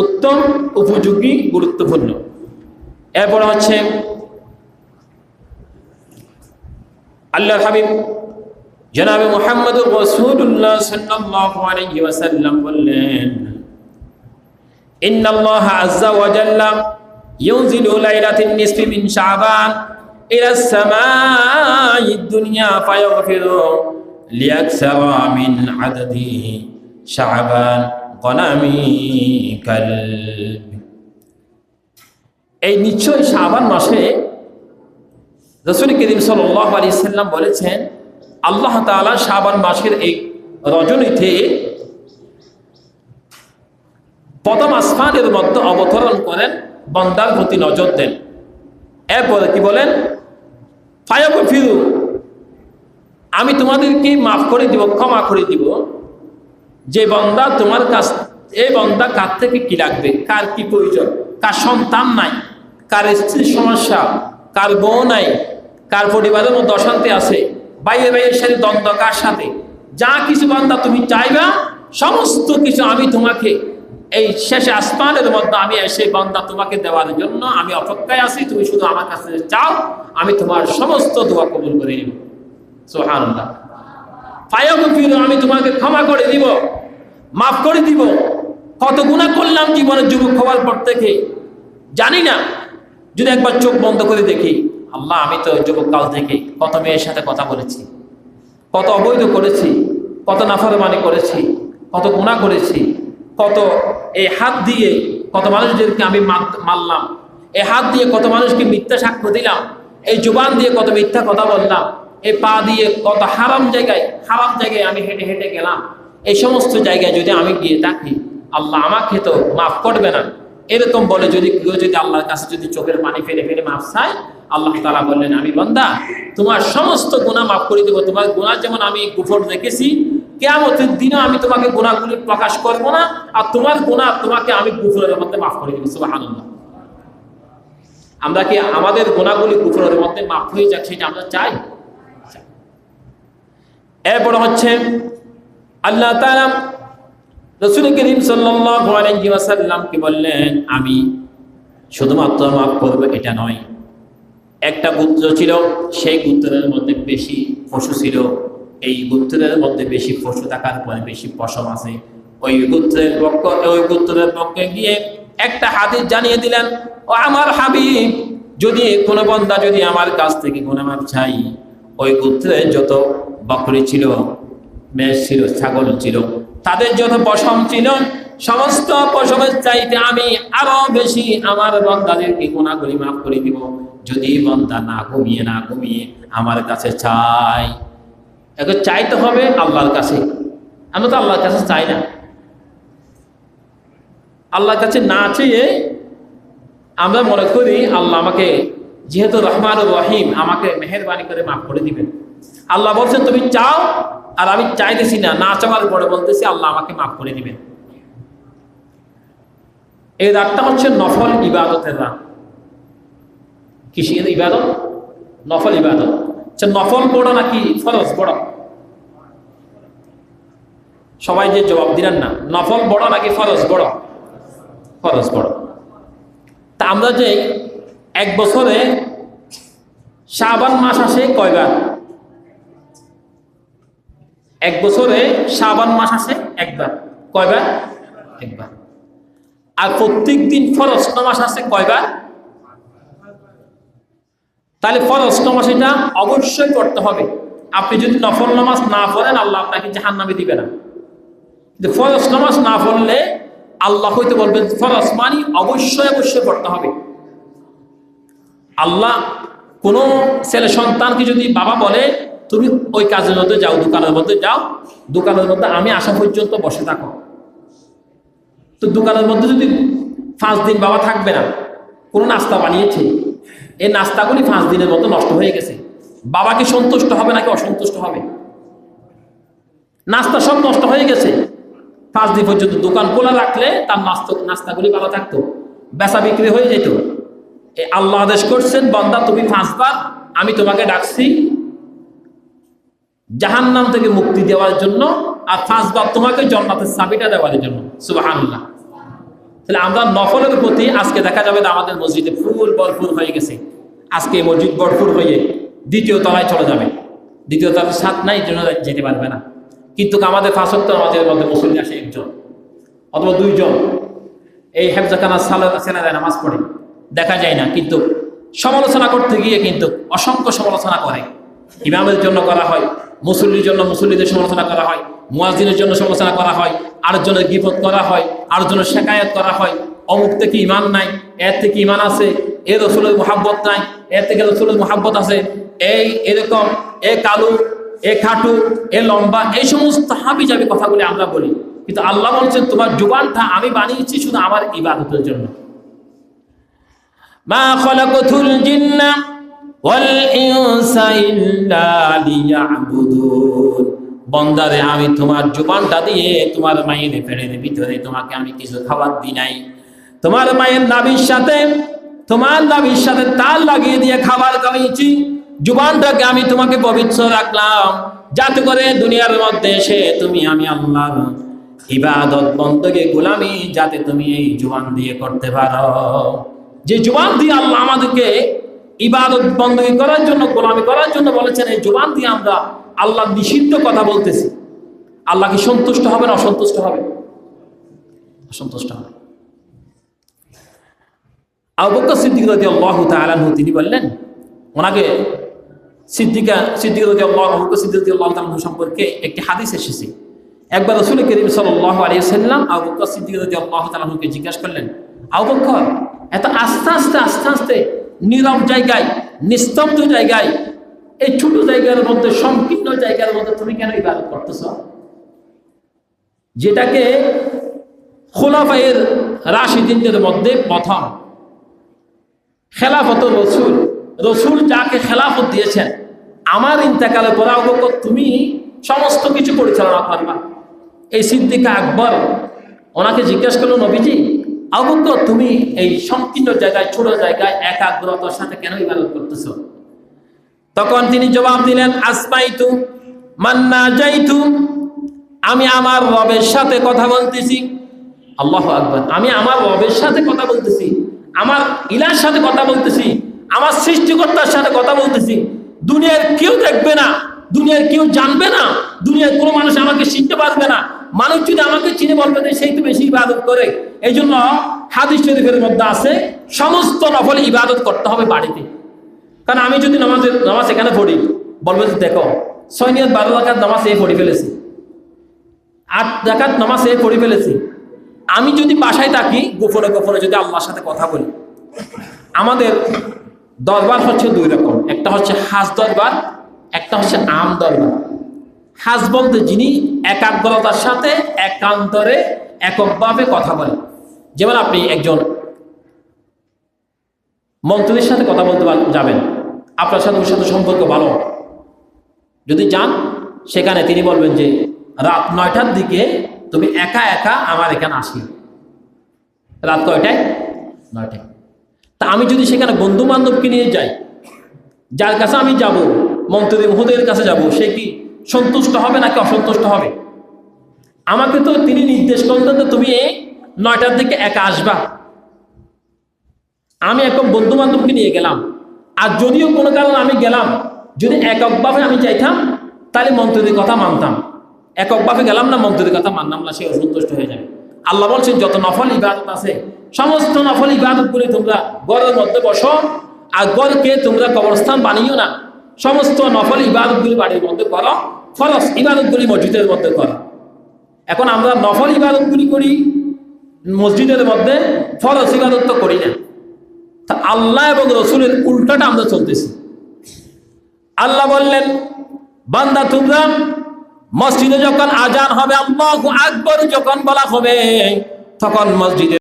উত্তম, উপযোগী, গুরুত্বপূর্ণ। এরপর হচ্ছে আল্লাহ হাবিব জনাবে মোহাম্মদ রসুল্লাহ সাল্লাল্লাহু আলাইহি ওয়াসাল্লাম বললেন, ইন্নাল্লাহ আজ্জা ওয়া জাল্লা ইউনজিলু লাইলাতিন নিসফি মিন শাবান ইলা সামাই দুনিয়া ফায়াগফিরু লিয়াকসাবা মিন আদাদি শাবান। কলামি এই নিশ্চয়ই শাহবান মাসে রসুল করিম সাল্লাহ আলী সাল্লাম বলেছেন, আল্লাহ তালা শাহবান মাসের এই রজনীতে প্রথম আসমানের মধ্যে অবতরণ করেন, বন্দার প্রতি নজর দেন। এরপরে কি বলেন? ফায়াবু ফিরু আমি তোমাদেরকে মাফ করে দিব, ক্ষমা করে দিব। যে বন্দা তোমার কাছ এই বন্দা কার থেকে কি লাগবে? কার কি প্রয়োজন? কার সন্তান নাই? কার স্ত্রীর সমস্যা? কার বউ নাই? কার পরিবারের মধ্যে অশান্তি আছে? বাইরে বাইরের সাথে দ্বন্দ্ব কার সাথে? যা কিছু বান্দা তুমি চাইবা, সমস্ত কিছু আমি তোমাকে এই শেষে আসমানের মধ্যে আমি এসে বান্দা তোমাকে দেওয়ার জন্য আমি অপেক্ষায় আছি। তুমি শুধু আমার কাছে চাও, আমি তোমার সমস্ত দোয়া কবুল করে নিব। সোহানুল্লাহ ফায়াগফির, আমি তোমাকে ক্ষমা করে দিব, মাফ করে দিব। কত গুণা করলাম জীবনের যুবক হওয়ার পর থেকে। জানি না, যদি একবার চোখ বন্ধ করে দেখি, আল্লাহ, আমি তো যুবক কাল থেকে কত মেয়ের সাথে কথা বলেছি, কত অবৈধ করেছি, কত নাফরমানি করেছি, কত গুণা করেছি, কত এই হাত দিয়ে কত মানুষদেরকে আমি মার- মারলাম এই হাত দিয়ে কত মানুষকে মিথ্যা সাক্ষ্য দিলাম, এই জুবান দিয়ে কত মিথ্যা কথা বললাম এই পা দিয়ে কত হারাম জায়গায় হারাম জায়গায় আমি হেঁটে হেঁটে গেলাম। এই সমস্ত জায়গায় যদি আমি গিয়ে থাকি, আল্লাহ আমাকে তো মাফ করবে না। এরকম বলে যদি কেউ যদি আল্লাহর কাছে যদি চোখের পানি ফেলে ফেলে মাফ চায়, আল্লাহ তালা বললেন, আমি বন্দা, তোমার সমস্ত গুণা মাফ করে দেবো। তোমার গুণা যেমন আমি গুফর দেখেছি, কেয়ামতের দিনও আমি তোমাকে গুণাগুলি প্রকাশ করব না, আর তোমার গুণা তোমাকে আমি গুফরের মধ্যে মাফ করে দেবো। সুবাহ আমরা কি আমাদের গুণাগুলি গুফরের মধ্যে মাফ হয়ে যাক সেটা আমরা চাই? এরপর হচ্ছে আল্লাহ তাআলা রসুল করিম ওয়াসাল্লামকে বললেন, আমি শুধুমাত্র মাফ করব, এটা নয়। একটা গুত্র ছিল, সেই গুত্রের মধ্যে বেশি পশু ছিল। এই গুত্রের মধ্যে বেশি পশু থাকার পরে বেশি পশম আছে। ওই গুত্রের পক্ষ, ওই গুত্রের পক্ষে গিয়ে একটা হাদিস জানিয়ে দিলেন, ও আমার হাবিব, যদি কোনো বন্দা যদি আমার কাছ থেকে কোনো গুণামাপ চাই ওই গুত্রের যত বকরি ছিল, মেষ ছিল, ছাগল ছিল। তাদের যত পশম ছিল, সমস্ত পশমের চাইতে আমি আরও বেশি আমার বন্দাদেরকে গুণাগুলি মাফ করে দিব। যদি বন্দা না কমিয়ে না কমিয়ে আমার কাছে চাই এখন চাইতে হবে আল্লাহর কাছে। আমরা তো আল্লাহর কাছে চাই না। আল্লাহর কাছে না চেয়ে আমরা মনে করি আল্লাহ আমাকে, যেহেতু রহমান রহিম আমাকে মেহরবানি করে মাফ করে দিবেন। আল্লাহ বলছেন তুমি চাও? আর আমি চাইতেছি না। না চাওয়ার পরে বলতেছি, আল্লাহ আমাকে মাফ করে দিবেন। এই রাতটা হচ্ছে নফল ইবাদতের রাত। কিসের ইবাদত? নফল ইবাদত। আচ্ছা নফল বড় নাকি ফরজ? বড় সবাই যে জবাব দিলেন না, নফল বড় নাকি ফরজ? বড় ফরজ বড় তা আমরা যে এক বছরে শাবান মাস আসে কয়বার? এক বছরে শাবান মাস আছে একবার, কয়বার? একবার। আর প্রত্যেক দিন ফরজ নামাজ আছে কয়বার? তাহলে ফরজ নামাজ এটা অবশ্যই পড়তে হবে। আপনি যদি নফল নামাজ না পড়েন, আল্লাহ আপনাকে জাহান নামে দিবে না। কিন্তু ফরজ নামাজ না পড়লে আল্লাহ হইতে বলবেন, ফরজ মানি অবশ্যই অবশ্যই পড়তে হবে। আল্লাহ কোনো ছেলে সন্তানকে যদি বাবা বলে তুমি ওই কাজের মধ্যে যাও, দোকানের মধ্যে যাও। দোকানের মধ্যে আমি আসা পর্যন্ত বসে থাকো। তো দোকানের মধ্যে যদি পাঁচ দিন বাবা থাকবে না, কোনো নাস্তা বানিয়েছে? এই নাস্তাগুলি পাঁচ দিনের মতো নষ্ট হয়ে গেছে। বাবা কি সন্তুষ্ট হবে নাকি অসন্তুষ্ট হবে? নাস্তা সব নষ্ট হয়ে গেছে। পাঁচ দিন পর্যন্ত দোকান খোলা রাখলে তার নাস্তা, নাস্তাগুলি ভালো থাকতো। বেচা বিক্রি হয়ে যেত। এই আল্লাহ আদেশ করছেন, বন্দা তুমি পাঁচবার আমি তোমাকে ডাকছি জাহান্নাম থেকে মুক্তি দেওয়ার জন্য আর পাঁচবার তোমাকে জন্নাতের চাবিটা দেওয়ার জন্য। সুবাহান্লাহ তাহলে আমরা নফলের প্রতি আজকে দেখা যাবে আমাদের মসজিদে ফুল ভরপুর হয়ে গেছে। আজকে মসজিদ ভরপুর হয়ে দ্বিতীয় তলায় চলে যাবে। দ্বিতীয় তলায় সাত নাই জন্য যেতে পারবে না। কিন্তু আমাদের ফাঁসত্তর আমাদের মধ্যে মুসল্লি আসে একজন অথবা দুইজন। এই হেফজাখানা সেনারা নামাজ পড়ে। দেখা যায় না, কিন্তু সমালোচনা করতে গিয়ে কিন্তু অসংখ্য সমালোচনা করে। ইমামের জন্য করা হয়। মুসল্লির জন্য মুসল্লিদের সমালোচনা করা হয় মুয়াজিনের জন্য সমালোচনা করা হয় আর আরেকজনের গিফত করা হয় আর আরেকজনের শেখায়ত করা হয়। অমুক থেকে ইমান নাই, এর থেকে ইমান আছে, এ রসুলের মোহাব্বত নাই, এর থেকে রসুলের মোহাব্বত আছে। এই এরকম, এ কালু, এ খাটু, এ লম্বা, এই সমস্ত হাবি যাবি কথাগুলি আমরা বলি। কিন্তু আল্লাহ বলছেন, তোমার জুবানটা আমি বানিয়েছি শুধু আমার ইবাদতের জন্য। মা খলাকতুল জিন্না বন্দারে, আমি তোমার জুবানটা দিয়ে তোমার মায়ের পেটের ভিতরে তোমাকে আমি কিছু খাবার দিই নাই। তোমার মায়ের নাভির সাথে, তোমার নাভির সাথে তাল লাগিয়ে দিয়ে খাবার খাইয়েছি। জুবানটাকে আমি তোমাকে পবিত্র রাখলাম। যাতে করে দুনিয়ার মধ্যে এসে তুমি আমি আল্লাহর ইবাদত বন্দকে গোলামি যাতে তুমি এই জুবান দিয়ে করতে পারো। যে জুবান দিয়ে আল্লাহ আমাদেরকে ইবাদত বন্দী করার জন্য, গোলামি করার জন্য বলেছেন, এই জুবান দিয়ে আমরা আল্লাহ নিষিদ্ধ কথা বলতেছি। আল্লাহ কি সন্তুষ্ট হবে না অসন্তুষ্ট হবে অসন্তুষ্ট হবে আবু বকর সিদ্দিক রাদিয়াল্লাহু তাআলা আনহু, তিনি বললেন, ওনাকে সিদ্দিকা, সিদ্দিক রাদিয়াল্লাহু, আবু বকর সিদ্দিক রাদিয়াল্লাহু তাআলা আনহু সম্পর্কে একটি হাদিস এসেছে। একবার রাসূল করিম সাল্লাল্লাহু আলাইহি সাল্লাম আবু বকর সিদ্দিক রাদিয়াল্লাহু তাআলা আনহুকে জিজ্ঞাসা করলেন, আবু বকর, এত আস্তে আস্তে আস্তে আস্তে নীরব জায়গায়, নিস্তব্ধ জায়গায়, এই ছোট জায়গার মধ্যে, সংকীর্ণ জায়গার মধ্যে তুমি কেন ইবাদত করতেছ? যেটাকে খোলাফাইয়ের রাশিদিনদের মধ্যে প্রথম। খেলাফত রসুল রসুল যাকে খেলাফত দিয়েছেন, আমার ইন্তেকালে পরে অবগত তুমি সমস্ত কিছু পরিচালনা করবা। এই সিদ্দিকা আকবর, ওনাকে জিজ্ঞাসা করল, নবীজি অবজ্ঞ তুমি এই সংকীর্ণ জায়গায়, ছোট জায়গায় একাগ্রতার সাথে কেন ইবাদত করতেছ? তখন তিনি জবাব দিলেন আসমাইতু মান্না যাইতু আমি আমার রবের সাথে কথা বলতেছি। আল্লাহ আকবর। আমি আমার রবের সাথে কথা বলতেছি। আমার ইলার সাথে কথা বলতেছি। আমার সৃষ্টিকর্তার সাথে কথা বলতেছি। দুনিয়ার কেউ দেখবে না। দুনিয়ার কেউ জানবে না। দুনিয়ার কোনো মানুষ আমাকে চিনতে পারবে না। মানুষ যদি আমাকে চিনে বলবে যে সেই তো বেশি ইবাদত করে এই জন্য হাদিস শরীফের মধ্যে আছে, সমস্ত নফল ইবাদত করতে হবে বাড়িতে। কারণ আমি যদি নামাজের, নামাজ এখানে পড়ি, বলবে যে দেখো, ছয় নিয়ত, বারো রাখার নামাজ এ পড়ে ফেলেছি, আট রাখার নামাজ এ পড়ে ফেলেছি। আমি যদি বাসায় থাকি, গোপনে গোপনে যদি আল্লাহর সাথে কথা বলি, আমাদের দরবার হচ্ছে দুই রকম, একটা হচ্ছে হাস দরবার, একটা হচ্ছে আম দরবার। হাজ বলতে যিনি একাগ্রতার সাথে একান্তরে এককভাবে কথা বলেন। যেমন আপনি একজন মন্ত্রীর সাথে কথা বলতে যাবেন, আপনার সাথে ওর সাথে সম্পর্ক ভালো। যদি যান, সেখানে তিনি বলবেন যে, রাত নয়টার দিকে তুমি একা একা আমার এখানে আসি রাত কয়টায়? নয়টায়। তা আমি যদি সেখানে বন্ধু বান্ধবকে নিয়ে যাই, যার কাছে আমি যাব, মন্ত্রী মহোদয়ের কাছে যাব, সে কি সন্তুষ্ট হবে নাকি অসন্তুষ্ট হবে? আমাকে তো তিনি নির্দেশ করলেন তুমি নয়টার দিকে একা আসবা। আমি এখন বন্ধু বান্ধবকে নিয়ে গেলাম। আর যদিও কোনো কারণে আমি গেলাম, যদি এককভাবে আমি চাইতাম তাহলে মন্ত্রীর কথা মানতাম। এককভাবে গেলাম না, মন্ত্রীর কথা মানলাম না, সে অসন্তুষ্ট হয়ে যাবে। আল্লাহ বলছেন, যত নফল ইবাদত আছে, সমস্ত নফল ইবাদত করে তোমরা গড়ের মধ্যে বসো, আর গড়কে তোমরা কবরস্থান বানিও না। সমস্ত নফল ইবাদতগুলি বাড়ির মধ্যে করো ফরস ইবাদতগুলি মসজিদের মধ্যে করো। এখন আমরা নফল ইবাদতগুলি করি, মসজিদের মধ্যে ফরস ইবাদত তো করি না। তা আল্লাহ এবং রসুলের উল্টাটা আমরা চলতেছি। আল্লাহ বললেন, বান্দা তোমরা মসজিদে যখন আজান হবে, আল্লাহ আকবর যখন বলা হবে, তখন মসজিদে